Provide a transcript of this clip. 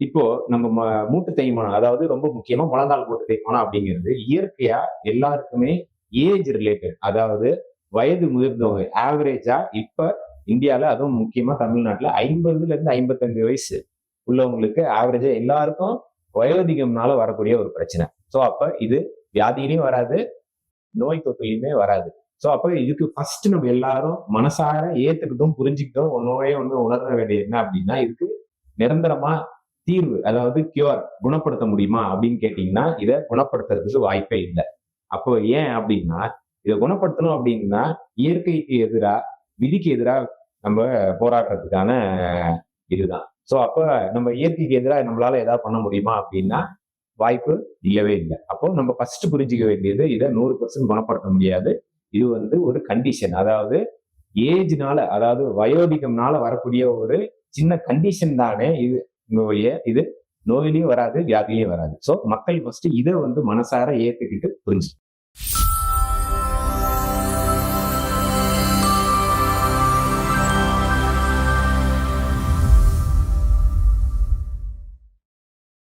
இப்போ நம்ம ம- மூட்டு தேய்மானம் அதாவது ரொம்ப முக்கியமா முழங்கால் மூட்டு தேய்மானம் அப்படிங்கிறது இயற்கையா எல்லாருக்குமே ஏஜ் ரிலேட்டட் அதாவது வயது முதிர்ந்தவங்க ஆவரேஜா இப்ப இந்தியால அதுவும் முக்கியமா தமிழ்நாட்டுல ஐம்பதுல இருந்து ஐம்பத்தஞ்சு வயசு உள்ளவங்களுக்கு ஆவரேஜா எல்லாருக்கும் வயோதிகம்னால வரக்கூடிய ஒரு பிரச்சனை. ஸோ அப்ப இது வியாதியிலையும் வராது நோய் தொற்றுலையுமே வராது. ஸோ அப்ப இதுக்கு ஃபர்ஸ்ட் நம்ம எல்லாரும் மனசார ஏத்துக்கிட்டும் புரிஞ்சுக்கிட்டோம் ஒன்னோடய ஒன்று உணர வேண்டியது என்ன அப்படின்னா இதுக்கு நிரந்தரமா தீர்வு அதாவது கியூர் குணப்படுத்த முடியுமா அப்படின்னு கேட்டீங்கன்னா இதை குணப்படுத்துறதுக்கு வாய்ப்பே இல்லை. அப்போ ஏன் அப்படின்னா இதை குணப்படுத்தணும் அப்படின்னா இயற்கைக்கு எதிராக விதிக்கு எதிராக நம்ம போராடுறதுக்கான இதுதான். ஸோ அப்போ நம்ம இயற்கைக்கு எதிராக நம்மளால ஏதாவது பண்ண முடியுமா அப்படின்னா வாய்ப்பு இல்லவே இல்லை. அப்போ நம்ம ஃபர்ஸ்ட் புரிஞ்சிக்க வேண்டியது இதை நூறு பர்சன்ட் குணப்படுத்த முடியாது. இது வந்து ஒரு கண்டிஷன் அதாவது ஏஜ்னால அதாவது வயோதிகம்னால வரக்கூடிய ஒரு சின்ன கண்டிஷன் தானே இது. நோய இது நோயிலையும் வராது வியாதிலையும் வராது. ஸோ மக்கள் ஃபர்ஸ்ட் இதை வந்து மனசார ஏத்துக்கிட்டு புரிஞ்சு